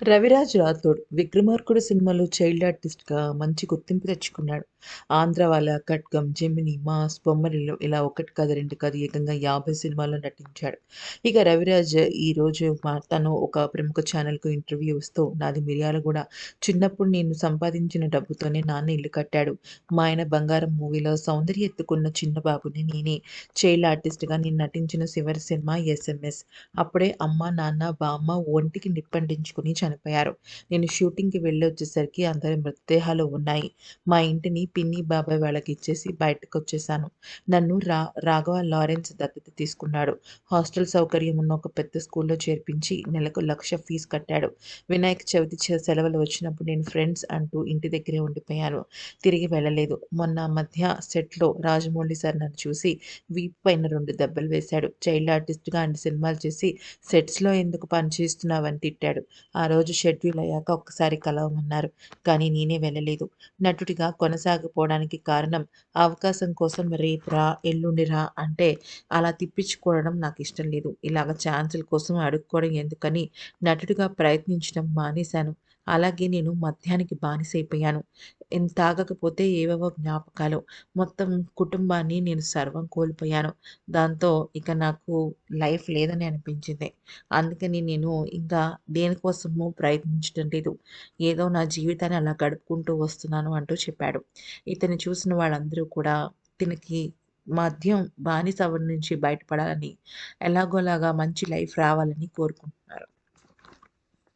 రవిరాజ్ రాథోడ్ 'విక్రమార్కుడు' సినిమాలో చైల్డ్ ఆర్టిస్ట్‌గా మంచి గుర్తింపు తెచ్చుకున్నాడు. 'ఆంధ్రవాల', 'ఖడ్గం', 'జెమిని', 'మాస్', బొమ్మరిలో ఇలా ఒకటి కాదు, రెండు కాదు ఏకంగా 50 సినిమాల్లో నటించాడు. ఇక రవిరాజ్ ఈరోజు తను ఒక ప్రముఖ ఛానల్‌కు ఇంటర్వ్యూ ఇస్తూ నాది మిర్యాలగూడ. చిన్నప్పుడు నేను సంపాదించిన డబ్బుతోనే నాన్న ఇల్లు కట్టాడు. మా ఆయన 'బంగారం' మూవీలో సౌందర్య ఎత్తుకున్న చిన్న బాబుని నేనే. చైల్డ్ ఆర్టిస్ట్‌గా నేను నటించిన చివరి సినిమా 'ఎస్ఎంఎస్'. అప్పుడే అమ్మ, నాన్న, బామ్మ ఒంటికి నిప్పంటించుకుని చనిపోయారు. నేను షూటింగ్‌కి వెళ్ళొచ్చేసరికి అందరి మృతదేహాలు ఉన్నాయి. మా ఇంటిని పిన్ని, బాబాయ్ వాళ్ళకి ఇచ్చేసి బయటకు వచ్చేసాను నన్ను రా రాఘవ లారెన్స్ దత్తత తీసుకున్నాడు. హాస్టల్ సౌకర్యం ఉన్న ఒక పెద్ద స్కూల్‌లో చేర్పించి నెలకు లక్ష ఫీజు కట్టాడు. వినాయక చవితి సెలవులు వచ్చినప్పుడు నేను ఫ్రెండ్స్ అంటూ ఇంటి దగ్గరే ఉండిపోయాను. తిరిగి వెళ్ళలేదు. మొన్న మధ్య సెట్‌లో రాజమౌళి సార్ నన్ను చూసి వీపు పైన రెండు దెబ్బలు వేశాడు. చైల్డ్ ఆర్టిస్ట్‌గా అన్ని సినిమాలు చేసి సెట్స్‌లో ఎందుకు పని చేస్తున్నావని తిట్టాడు. ఆ రోజు షెడ్యూల్ అయ్యాక ఒక్కసారి కలవమన్నారు. కానీ నేనే వెళ్ళలేదు. నటుడిగా కొనసాగిపోవడానికి కారణం అవకాశం కోసం రేపు రా, ఎల్లుండి రా అంటే అలా తిప్పించుకోవడం నాకు ఇష్టం లేదు. ఇలాగ ఛాన్సుల కోసం అడుక్కోవడం ఎందుకని నటుడిగా ప్రయత్నించడం మానేశాను. అలాగే నేను మద్యానికి బానిసైపోయాను. ఎన్ తాగకపోతే ఏవేవో జ్ఞాపకాలు. మొత్తం కుటుంబాన్ని నేను సర్వం కోల్పోయాను. దాంతో ఇక నాకు లైఫ్ లేదని అనిపించింది. అందుకని నేను ఇంకా దేనికోసమూ ప్రయత్నించడం లేదు. ఏదో నా జీవితాన్ని అలా గడుపుకుంటూ వస్తున్నాను అంటూ చెప్పాడు. ఇతను చూసిన వాళ్ళందరూ కూడా తినకి మద్యం బానిస అవ్వడం నుంచి బయటపడాలని, ఎలాగోలాగా మంచి లైఫ్ రావాలని కోరుకుంటున్నారు.